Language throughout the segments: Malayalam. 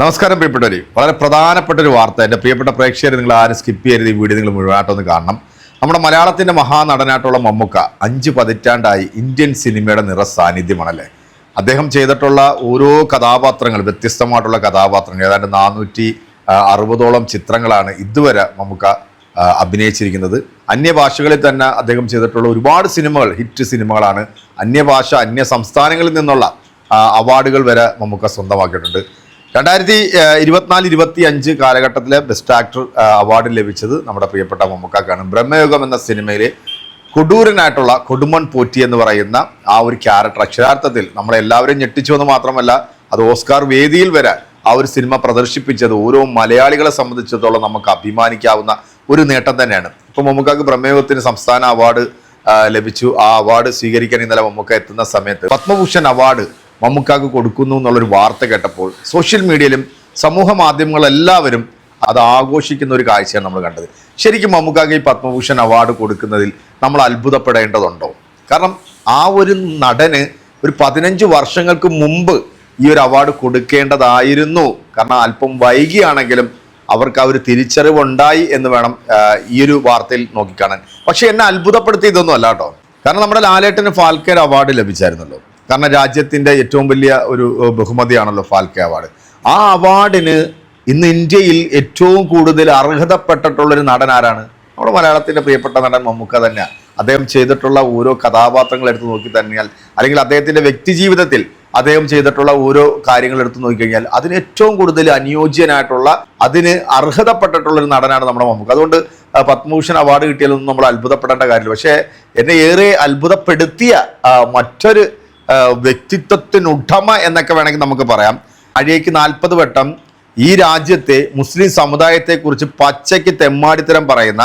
നമസ്കാരം പ്രിയപ്പെട്ടവരെ. വളരെ പ്രധാനപ്പെട്ട ഒരു വാർത്ത. എന്റെ പ്രിയപ്പെട്ട പ്രേക്ഷകർ നിങ്ങൾ ആരും സ്കിപ്പ് ചെയ്യരുത്. ഈ വീഡിയോ നിങ്ങൾ മുഴുവനായിട്ടൊന്ന് കാണണം. നമ്മുടെ മലയാളത്തിന്റെ മഹാനടനായിട്ടുള്ള മമ്മുക്ക അഞ്ച് പതിറ്റാണ്ടായി ഇന്ത്യൻ സിനിമയുടെ നിറ സാന്നിധ്യമാണല്ലേ അദ്ദേഹം ചെയ്തിട്ടുള്ള ഓരോ കഥാപാത്രങ്ങൾ വ്യത്യസ്തമായിട്ടുള്ള കഥാപാത്രങ്ങൾ ഏതാണ്ട് നാനൂറ്റി അറുപതോളം ചിത്രങ്ങളാണ് ഇതുവരെ മമ്മുക്ക അഭിനയിച്ചിരിക്കുന്നത്. അന്യഭാഷകളിൽ തന്നെ അദ്ദേഹം ചെയ്തിട്ടുള്ള ഒരുപാട് സിനിമകൾ ഹിറ്റ് സിനിമകളാണ് അന്യഭാഷ അന്യ സംസ്ഥാനങ്ങളിൽ നിന്നുള്ള അവാർഡുകൾ വരെ മമ്മൂക്ക സ്വന്തമാക്കിയിട്ടുണ്ട്. രണ്ടായിരത്തി ഇരുപത്തിനാല് ഇരുപത്തി അഞ്ച് കാലഘട്ടത്തിലെ ബെസ്റ്റ് ആക്ടർ അവാർഡ് ലഭിച്ചത് നമ്മുടെ പ്രിയപ്പെട്ട മമ്മക്കാക്കാണ്. ബ്രഹ്മയുഗം എന്ന സിനിമയിലെ കൊടൂരനായിട്ടുള്ള കൊടുമൺ പോറ്റി എന്ന് പറയുന്ന ആ ഒരു ക്യാരക്ടർ അക്ഷരാർത്ഥത്തിൽ നമ്മളെല്ലാവരും ഞെട്ടിച്ചു എന്ന് മാത്രമല്ല അത് ഓസ്കാർ വേദിയിൽ വരെ ആ ഒരു സിനിമ പ്രദർശിപ്പിച്ചത് ഓരോ മലയാളികളെ സംബന്ധിച്ചിടത്തോളം നമുക്ക് അഭിമാനിക്കാവുന്ന ഒരു നേട്ടം തന്നെയാണ്. ഇപ്പം മമ്മൂക്കാക്ക് ബ്രഹ്മയുഗത്തിന് സംസ്ഥാന അവാർഡ് ലഭിച്ചു. ആ അവാർഡ് സ്വീകരിക്കാൻ ഇന്നലെ മമ്മൂക്ക എത്തുന്ന സമയത്ത് പത്മഭൂഷൺ അവാർഡ് മമ്മൂക്കാക്ക് കൊടുക്കുന്നു എന്നുള്ളൊരു വാർത്ത കേട്ടപ്പോൾ സോഷ്യൽ മീഡിയയിലും സമൂഹ മാധ്യമങ്ങളെല്ലാവരും അത് ആഘോഷിക്കുന്ന ഒരു കാഴ്ചയാണ് നമ്മൾ കണ്ടത്. ശരിക്കും മമ്മൂക്കാക്ക് ഈ പത്മഭൂഷൺ അവാർഡ് കൊടുക്കുന്നതിൽ നമ്മൾ അത്ഭുതപ്പെടേണ്ടതുണ്ടോ? കാരണം ആ ഒരു നടന് ഒരു പതിനഞ്ച് വർഷങ്ങൾക്ക് മുമ്പ് ഈ ഒരു അവാർഡ് കൊടുക്കേണ്ടതായിരുന്നു. കാരണം അല്പം വൈകിയാണെങ്കിലും അവർക്ക് ആ ഒരു തിരിച്ചറിവുണ്ടായി എന്ന് വേണം ഈ ഒരു വാർത്തയിൽ നോക്കിക്കാണാൻ. പക്ഷെ എന്നെ അത്ഭുതപ്പെടുത്തിയതൊന്നും അല്ല കേട്ടോ. കാരണം നമ്മുടെ ലാലേട്ടന് ഫാൽക്കേർ അവാർഡ് ലഭിച്ചായിരുന്നല്ലോ. കാരണം രാജ്യത്തിന്റെ ഏറ്റവും വലിയ ഒരു ബഹുമതിയാണല്ലോ ഫാൽക്കെ അവാർഡ്. ആ അവാർഡിന് ഇന്ന് ഇന്ത്യയിൽ ഏറ്റവും കൂടുതൽ അർഹതപ്പെട്ടിട്ടുള്ളൊരു നടൻ ആരാണ് നമ്മുടെ മലയാളത്തിന്റെ പ്രിയപ്പെട്ട നടൻ മമ്മൂക്ക തന്നെയാണ് അദ്ദേഹം ചെയ്തിട്ടുള്ള ഓരോ കഥാപാത്രങ്ങൾ എടുത്ത് നോക്കി തന്നെയാൽ അല്ലെങ്കിൽ അദ്ദേഹത്തിന്റെ വ്യക്തിജീവിതത്തിൽ അദ്ദേഹം ചെയ്തിട്ടുള്ള ഓരോ കാര്യങ്ങൾ എടുത്ത് നോക്കിക്കഴിഞ്ഞാൽ അതിന് ഏറ്റവും കൂടുതൽ അനുയോജ്യനായിട്ടുള്ള അതിന് അർഹതപ്പെട്ടിട്ടുള്ള ഒരു നടനാണ് നമ്മുടെ മമ്മൂക്ക. അതുകൊണ്ട് പത്മഭൂഷൺ അവാർഡ് കിട്ടിയാലൊന്നും നമ്മൾ അത്ഭുതപ്പെടേണ്ട കാര്യമില്ല. പക്ഷേ എന്നെ ഏറെ അത്ഭുതപ്പെടുത്തിയ മറ്റൊരു വ്യക്തിത്വത്തിനുടമ എന്നൊക്കെ വേണമെങ്കിൽ നമുക്ക് പറയാം. അഴിയേക്ക് നാൽപ്പത് വട്ടം ഈ രാജ്യത്തെ മുസ്ലിം സമുദായത്തെക്കുറിച്ച് പച്ചയ്ക്ക് തെമ്മാടിത്തരം പറയുന്ന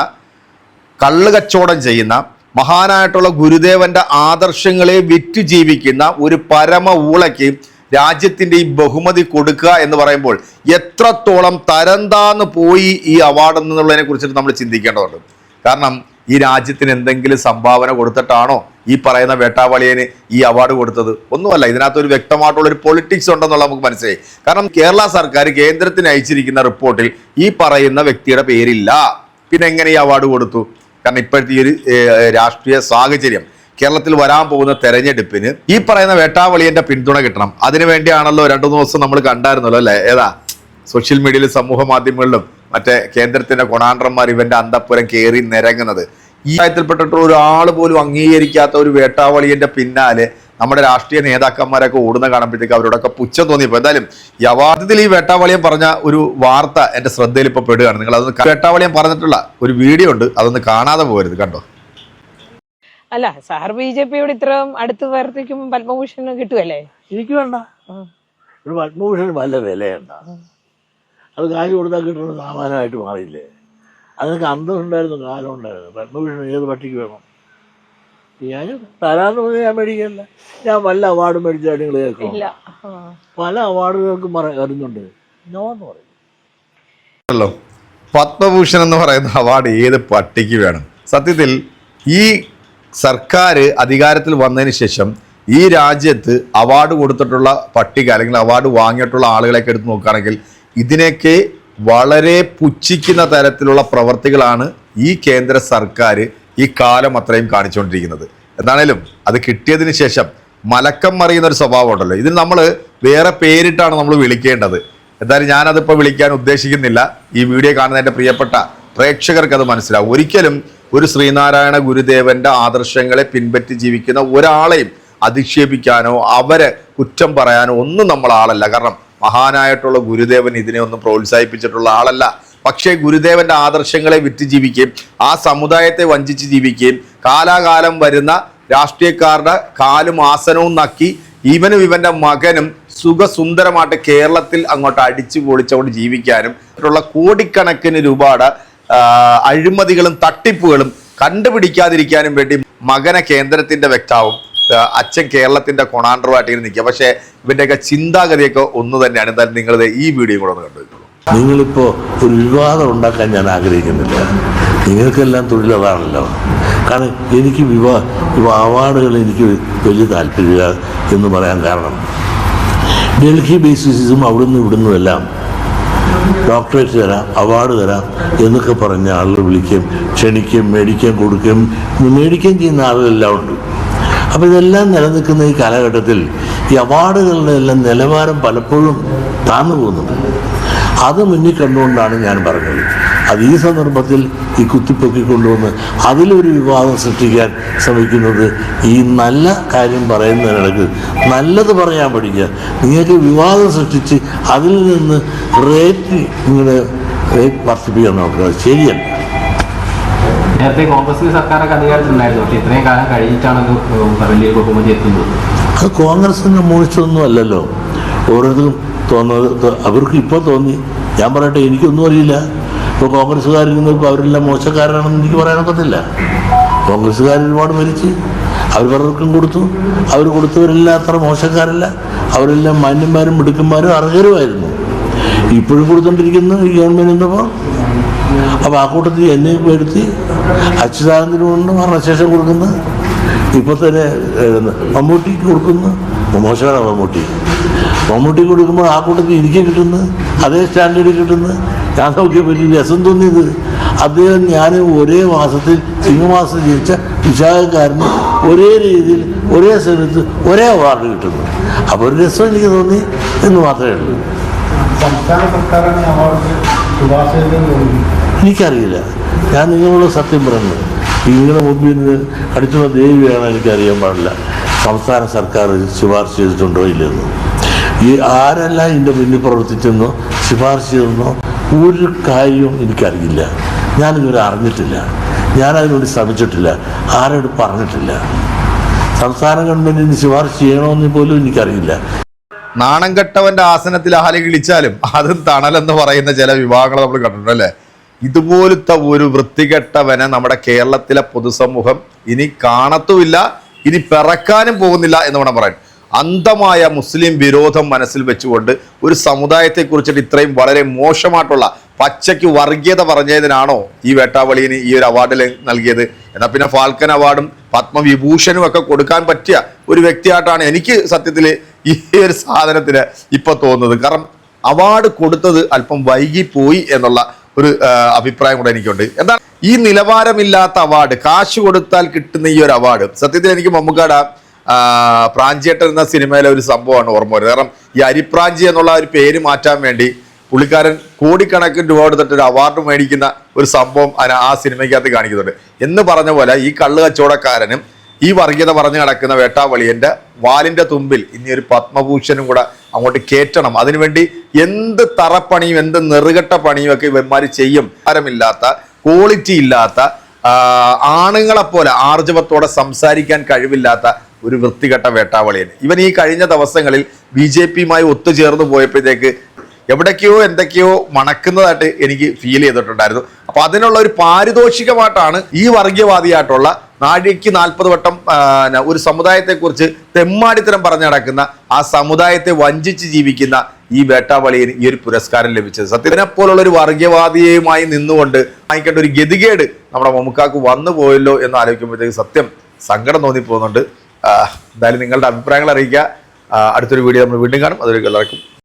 കള്ള് കച്ചവടം ചെയ്യുന്ന മഹാനായിട്ടുള്ള ഗുരുദേവന്റെ ആദർശങ്ങളെ വിറ്റ് ജീവിക്കുന്ന ഒരു പരമ ഊളയ്ക്ക് രാജ്യത്തിന്റെ ഈ ബഹുമതി കൊടുക്കുക എന്ന് പറയുമ്പോൾ എത്രത്തോളം തരംതാന്ന് പോയി ഈ അവാർഡ് എന്നുള്ളതിനെ കുറിച്ചിട്ട് നമ്മൾ ചിന്തിക്കേണ്ടതുണ്ട്. കാരണം ഈ രാജ്യത്തിന് എന്തെങ്കിലും സംഭാവന കൊടുത്തിട്ടാണോ ഈ പറയുന്ന വേട്ടാവളിയന് ഈ അവാർഡ് കൊടുത്തത്. ഒന്നുമല്ല ഇതിനകത്ത് ഒരു വ്യക്തമായിട്ടുള്ള ഒരു പൊളിറ്റിക്സ് ഉണ്ടെന്നുള്ള നമുക്ക് മനസ്സിലായി. കാരണം കേരള സർക്കാർ കേന്ദ്രത്തിന് അയച്ചിരിക്കുന്ന റിപ്പോർട്ടിൽ ഈ പറയുന്ന വ്യക്തിയുടെ പേരില്ല. പിന്നെ എങ്ങനെ ഈ അവാർഡ് കൊടുത്തു? കാരണം ഇപ്പോഴത്തെ ഈ ഒരു രാഷ്ട്രീയ സാഹചര്യം. കേരളത്തിൽ വരാൻ പോകുന്ന തെരഞ്ഞെടുപ്പിന് ഈ പറയുന്ന വേട്ടാവളിയന്റെ പിന്തുണ കിട്ടണം. അതിനു വേണ്ടിയാണല്ലോ രണ്ടു ദിവസം നമ്മൾ കണ്ടായിരുന്നല്ലോ അല്ലേ? ഏതാ? സോഷ്യൽ മീഡിയയിലും സമൂഹ മാധ്യമങ്ങളിലും മറ്റേ കേന്ദ്രത്തിന്റെ കൊണാണ്ടർമാർ ഇവന്റെ അന്തപ്പുരം കയറി നിരങ്ങുന്നത്. ഈ കാര്യത്തിൽപ്പെട്ടിട്ട് ഒരാൾ പോലും അംഗീകരിക്കാത്ത ഒരു വേട്ടാവളിയന്റെ പിന്നാലെ നമ്മുടെ രാഷ്ട്രീയ നേതാക്കന്മാരൊക്കെ ഓടുന്ന കാണുമ്പോഴത്തേക്ക് അവരോടൊക്കെ പുച്ഛം തോന്നിയപ്പോൾ എന്തായാലും യഥാർത്ഥത്തിൽ ഈ വേട്ടാവളിയം പറഞ്ഞ ഒരു വാർത്ത എന്റെ ശ്രദ്ധയിൽ ഇപ്പൊ പെടുകയാണ്. നിങ്ങൾ അതൊന്ന് വേട്ടാവളിയം പറഞ്ഞിട്ടുള്ള ഒരു വീഡിയോ ഉണ്ട്. അതൊന്ന് കാണാതെ പോകരുത് കണ്ടോ? അല്ല സാർ ബി ജെ പിയോട് ഇത്രയും അടുത്ത് പ്രവർത്തിക്കുമ്പോൾ പത്മഭൂഷൺ കിട്ടുമല്ലേ എനിക്ക് വേണ്ട. ഒരു പത്മഭൂഷൺ വല്ല വിലയുണ്ട. അത് കാശ് കൊടുത്താൽ കിട്ടുന്ന സാമാനമായിട്ട് മാറിയില്ലേ? അതിനൊക്കെ അന്തം ഉണ്ടായിരുന്നു കാലം ഉണ്ടായിരുന്നു. പത്മഭൂഷൺ ഏത് പട്ടിക്ക് വേണം? ഞാൻ തരാന്ന് പറഞ്ഞാൽ ഞാൻ മേടിക്കല്ല ഞാൻ വല്ല അവാർഡ് മേടിച്ചാൽ നിങ്ങൾ കേൾക്കണം ഇല്ല. പല അവാർഡുകൾക്കും പറയുന്നുണ്ട് നോ എന്ന് പറയും. ല്ലോ പത്മഭൂഷൺ എന്ന് പറയുന്ന അവാർഡ് ഏത് പട്ടിക്ക് വേണം? സത്യത്തിൽ ഈ സർക്കാർ അധികാരത്തിൽ വന്നതിന് ശേഷം ഈ രാജ്യത്ത് അവാർഡ് കൊടുത്തിട്ടുള്ള പട്ടിക അല്ലെങ്കിൽ അവാർഡ് വാങ്ങിയിട്ടുള്ള ആളുകളെയൊക്കെ എടുത്ത് നോക്കുകയാണെങ്കിൽ ഇതിനെയൊക്കെ വളരെ പുച്ഛിക്കുന്ന തരത്തിലുള്ള പ്രവർത്തികളാണ് ഈ കേന്ദ്ര സർക്കാർ ഈ കാലം അത്രയും കാണിച്ചുകൊണ്ടിരിക്കുന്നത്. എന്താണേലും അത് കിട്ടിയതിന് ശേഷം മലക്കം മറിയുന്ന ഒരു സ്വഭാവം ഉണ്ടല്ലോ. ഇതിന് നമ്മൾ വേറെ പേരിട്ടാണ് നമ്മൾ വിളിക്കേണ്ടത്. എന്തായാലും ഞാനതിപ്പോൾ വിളിക്കാൻ ഉദ്ദേശിക്കുന്നില്ല. ഈ വീഡിയോ കാണുന്ന എന്റെ പ്രിയപ്പെട്ട പ്രേക്ഷകർക്ക് അത് മനസ്സിലാവും. ഒരിക്കലും ഒരു ശ്രീനാരായണ ഗുരുദേവന്റെ ആദർശങ്ങളെ പിൻപറ്റി ജീവിക്കുന്ന ഒരാളെയും അധിക്ഷേപിക്കാനോ അവരെ കുറ്റം പറയാനോ ഒന്നും നമ്മൾ ആളല്ല കാരണം മഹാനായിട്ടുള്ള ഗുരുദേവൻ ഇതിനെ ഒന്നും പ്രോത്സാഹിപ്പിച്ചിട്ടുള്ള ആളല്ല. പക്ഷേ ഗുരുദേവന്റെ ആദർശങ്ങളെ വിറ്റ് ജീവിക്കുകയും ആ സമുദായത്തെ വഞ്ചിച്ച് ജീവിക്കുകയും കാലാകാലം വരുന്ന രാഷ്ട്രീയക്കാരുടെ കാലും ആസനവും നക്കി ഇവനും ഇവന്റെ മകനും സുഖസുന്ദരമായിട്ട് കേരളത്തിൽ അങ്ങോട്ട് അടിച്ചു പൊളിച്ചുകൊണ്ട് ജീവിക്കാനും അതിനുള്ള കോടിക്കണക്കിന് രൂപയുടെ അഴിമതികളും തട്ടിപ്പുകളും കണ്ടുപിടിക്കാതിരിക്കാനും വേണ്ടി മകനെ കേന്ദ്രത്തിന്റെ വ്യക്താവും അച്ഛൻ കേരളത്തിന്റെ കൊണാണ്ടറുമായിട്ട് ഇങ്ങനെ നിൽക്കുക. പക്ഷേ ഇവന്റെയൊക്കെ ചിന്താഗതിയൊക്കെ ഒന്ന് തന്നെയാണ്. എന്തായാലും നിങ്ങളിത് ഈ വീഡിയോ കൂടെ ഒന്ന് കണ്ടു നിങ്ങളിപ്പോൾ ഒരു വിവാദം ഉണ്ടാക്കാൻ ഞാൻ ആഗ്രഹിക്കുന്നില്ല. നിങ്ങൾക്കെല്ലാം തൊഴിലതാണല്ലോ കാരണം എനിക്ക് വിവാ അവാർഡുകൾ എനിക്ക് വലിയ താല്പര്യമില്ല എന്ന് പറയാൻ കാരണം. ഡൽഹി ബേസിസും അവിടുന്ന് ഇവിടുന്നും എല്ലാം ഡോക്ടറേറ്റ് തരാം അവാർഡ് തരാം എന്നൊക്കെ പറഞ്ഞ ആളുകൾ വിളിക്കുകയും ക്ഷണിക്കും മേടിക്കുകയും കൊടുക്കും. മേടിക്കുകയും ചെയ്യുന്ന ആളുകളെല്ലാം ഉണ്ട്. അപ്പോൾ ഇതെല്ലാം നിലനിൽക്കുന്ന ഈ കാലഘട്ടത്തിൽ ഈ അവാർഡുകളുടെ എല്ലാം നിലവാരം പലപ്പോഴും താന്നു പോകുന്നുണ്ട്. അത് മുന്നിൽ കണ്ടുകൊണ്ടാണ് ഞാൻ പറഞ്ഞത്. അത് ഈ സന്ദർഭത്തിൽ ഈ കുത്തിപ്പൊക്കി കൊണ്ടുവന്ന് അതിലൊരു വിവാദം സൃഷ്ടിക്കാൻ ശ്രമിക്കുന്നത് ഈ നല്ല കാര്യം പറയുന്നതിനിടക്ക് നല്ലത് പറയാൻ പഠിക്കുക. നിങ്ങൾക്ക് വിവാദം സൃഷ്ടിച്ച് അതിൽ നിന്ന് റേറ്റ് നിങ്ങളുടെ റേറ്റ് വർദ്ധിപ്പിക്കാൻ നോക്കുക. ശരിയല്ല. നേരത്തെ കോൺഗ്രസ് സർക്കാരൊക്കെ അധികാരത്തിലുണ്ടായിരുന്നു. പക്ഷേ ഇത്രയും കാലം കഴിഞ്ഞിട്ടാണ് വലിയ ബഹുമതി എത്തുന്നത്. അത് കോൺഗ്രസിന് മോശമൊന്നും അല്ലല്ലോ. ഓരോരുത്തരും തോന്നുന്നത് അവർക്ക് ഇപ്പോൾ തോന്നി. ഞാൻ പറയട്ടെ എനിക്കൊന്നും അറിയില്ല. ഇപ്പോൾ കോൺഗ്രസ്സുകാരിൽ ഇപ്പോൾ അവരെല്ലാം മോശക്കാരാണെന്ന് എനിക്ക് പറയാനൊക്കത്തില്ല. കോൺഗ്രസ്സുകാർ ഒരുപാട് മരിച്ച്. അവർ പലർക്കും കൊടുത്തു. അവർ കൊടുത്തവരെല്ലാം അത്ര മോശക്കാരല്ല. അവരെല്ലാം മാന്യന്മാരും മിടുക്കന്മാരും അർഹരുമായിരുന്നു. ഇപ്പോഴും കൊടുത്തുകൊണ്ടിരിക്കുന്നു ഈ ഗവൺമെന്റ് എന്നപ്പോൾ അപ്പോൾ ആ കൂട്ടത്തിൽ എന്നെ വരുത്തി അച്യുതാനന്ദനുണ്ട് മരണശേഷം കൊടുക്കുന്ന. ഇപ്പം തന്നെ മമ്മൂട്ടിക്ക് കൊടുക്കുന്നു. മോശമാണ് മമ്മൂട്ടി. മമ്മൂട്ടി കൊടുക്കുമ്പോൾ ആ കൂട്ടത്തിൽ എനിക്ക് കിട്ടുന്നു. അതേ സ്റ്റാൻഡേർഡ് കിട്ടുന്നു. ഞാൻ നോക്കിയപ്പോൾ വലിയ രസം തോന്നിയത് അദ്ദേഹം ഞാൻ ഒരേ മാസത്തിൽ ചിങ്ങമാസം ജനിച്ച വിശാഖക്കാരന് ഒരേ രീതിയിൽ ഒരേ സമയത്ത് ഒരേ അവാർഡ് കിട്ടുന്നു. അപ്പോൾ ഒരു രസം എനിക്ക് തോന്നി എന്ന് മാത്രമേ ഉള്ളൂ. സംസ്ഥാന സർക്കാരാണ് അവാർഡ് ശുപാർശ എനിക്കറിയില്ല. ഞാൻ നിങ്ങളോട് സത്യം പറഞ്ഞു നിങ്ങളുടെ മുമ്പിൽ നിന്ന് അടിച്ചുള്ള ദേവിയാണ് എനിക്കറിയാൻ പാടില്ല. സംസ്ഥാന സർക്കാർ ശുപാർശ ചെയ്തിട്ടുണ്ടോ ഇല്ലെന്ന്. ഈ ആരെല്ലാം ഇതിന്റെ മുന്നിൽ പ്രവർത്തിച്ചെന്നോ ശുപാർശ ചെയ്തെന്നോ ഒരു കാര്യവും എനിക്കറിയില്ല. ഞാനിതുവരെ അറിഞ്ഞിട്ടില്ല. ഞാനതിനുവേണ്ടി ശ്രമിച്ചിട്ടില്ല. ആരോട് പറഞ്ഞിട്ടില്ല. സംസ്ഥാന ഗവൺമെന്റിന് ശുപാർശ ചെയ്യണമെന്ന് പോലും എനിക്കറിയില്ല. നാണം കെട്ടവന്റെ ആസനത്തിൽ ആലകിളിച്ചാലും അതും തണലെന്ന് പറയുന്ന ചില വിഭാഗങ്ങൾ നമ്മൾ കണ്ടിട്ടുണ്ട് അല്ലേ? ഇതുപോലത്തെ ഒരു വൃത്തികെട്ടവനെ നമ്മുടെ കേരളത്തിലെ പൊതുസമൂഹം ഇനി കാണത്തുമില്ല ഇനി പിറക്കാനും പോകുന്നില്ല എന്ന് വേണം പറയാൻ. അന്ധമായ മുസ്ലിം വിരോധം മനസ്സിൽ വെച്ചുകൊണ്ട് ഒരു സമുദായത്തെ കുറിച്ചിട്ട് ഇത്രയും വളരെ മോശമായിട്ടുള്ള പച്ചയ്ക്ക് വർഗീയത പറഞ്ഞതിനാണോ ഈ വേട്ടാവളിന് ഈ ഒരു അവാർഡ് നൽകിയത്? എന്നാൽ പിന്നെ ഫാൽക്കൻ അവാർഡും പത്മവിഭൂഷണും ഒക്കെ കൊടുക്കാൻ പറ്റിയ ഒരു വ്യക്തിയായിട്ടാണ് എനിക്ക് സത്യത്തിൽ ഈ ഒരു സാധനത്തിന് ഇപ്പൊ തോന്നുന്നത്. കാരണം അവാർഡ് കൊടുത്തത് അല്പം വൈകിപ്പോയി എന്നുള്ള ഒരു അഭിപ്രായം കൂടെ എനിക്കുണ്ട്. എന്താ ഈ നിലവാരമില്ലാത്ത അവാർഡ് കാശ് കൊടുത്താൽ കിട്ടുന്ന ഈ ഒരു അവാർഡ് സത്യത്തിൽ എനിക്ക് മമ്മൂക്കാട പ്രാഞ്ചിയേട്ടൻ എന്ന സിനിമയിലെ ഒരു സംഭവമാണ് ഓർമ്മ വരുന്നത്. കാരണം ഈ അരിപ്രാഞ്ചി എന്നുള്ള ഒരു പേര് മാറ്റാൻ വേണ്ടി പുള്ളിക്കാരൻ കോടിക്കണക്കിന് രൂപ കൊടുത്തിട്ട് ഒരു അവാർഡ് മേടിക്കുന്ന ഒരു സംഭവം ആ സിനിമയ്ക്കകത്ത് കാണിക്കുന്നുണ്ട്. എന്ന് പറഞ്ഞ പോലെ ഈ കള്ള് കച്ചവടക്കാരനും ഈ വർഗീയത പറഞ്ഞു നടക്കുന്ന വേട്ടാവളിയന്റെ വാലിന്റെ തുമ്പിൽ ഇനി ഒരു പത്മഭൂഷണും കൂടെ അങ്ങോട്ട് കയറ്റണം അതിനുവേണ്ടി എന്ത് തറപ്പണിയും എന്ത് നെറുകെട്ട പണിയും ഒക്കെ ഇവന്മാർ ചെയ്യും. തരമില്ലാത്ത ക്വാളിറ്റി ഇല്ലാത്ത ആണുങ്ങളെപ്പോലെ ആർജവത്തോടെ സംസാരിക്കാൻ കഴിവില്ലാത്ത ഒരു വൃത്തികെട്ട വേട്ടാവളിയൻ. ഇവൻ ഈ കഴിഞ്ഞ ദിവസങ്ങളിൽ ബി ജെ പിയുമായി ഒത്തുചേർന്ന് പോയപ്പോഴത്തേക്ക് എവിടേക്കോ എന്തൊക്കെയോ മണക്കുന്നതായിട്ട് എനിക്ക് ഫീൽ ചെയ്തിട്ടുണ്ടായിരുന്നു. അപ്പൊ അതിനുള്ള ഒരു പാരിതോഷികമായിട്ടാണ് ഈ വർഗീയവാദിയായിട്ടുള്ള നാഴിക്ക് നാൽപ്പത് വട്ടം ഒരു സമുദായത്തെക്കുറിച്ച് തെമ്മാടിത്തരം പറഞ്ഞു നടക്കുന്ന ആ സമുദായത്തെ വഞ്ചിച്ച് ജീവിക്കുന്ന ഈ വേട്ടാവളിയന് ഈ ഒരു പുരസ്കാരം ലഭിച്ചത്. സത്യത്തിനെ പോലുള്ള ഒരു വർഗീയവാദിയുമായി നിന്നുകൊണ്ട് വാങ്ങിക്കേണ്ട ഒരു ഗതികേട് നമ്മുടെ മമ്മുക്കാക്ക് വന്നു പോയല്ലോ എന്ന് ആലോചിക്കുമ്പോഴത്തേക്ക് സത്യം സങ്കടം തോന്നിപ്പോകുന്നുണ്ട്. പോകുന്നുണ്ട് എന്തായാലും നിങ്ങളുടെ അഭിപ്രായങ്ങൾ അറിയിക്കുക. അടുത്തൊരു വീഡിയോ നമ്മൾ വീണ്ടും കാണും. അതൊരു എല്ലാവർക്കും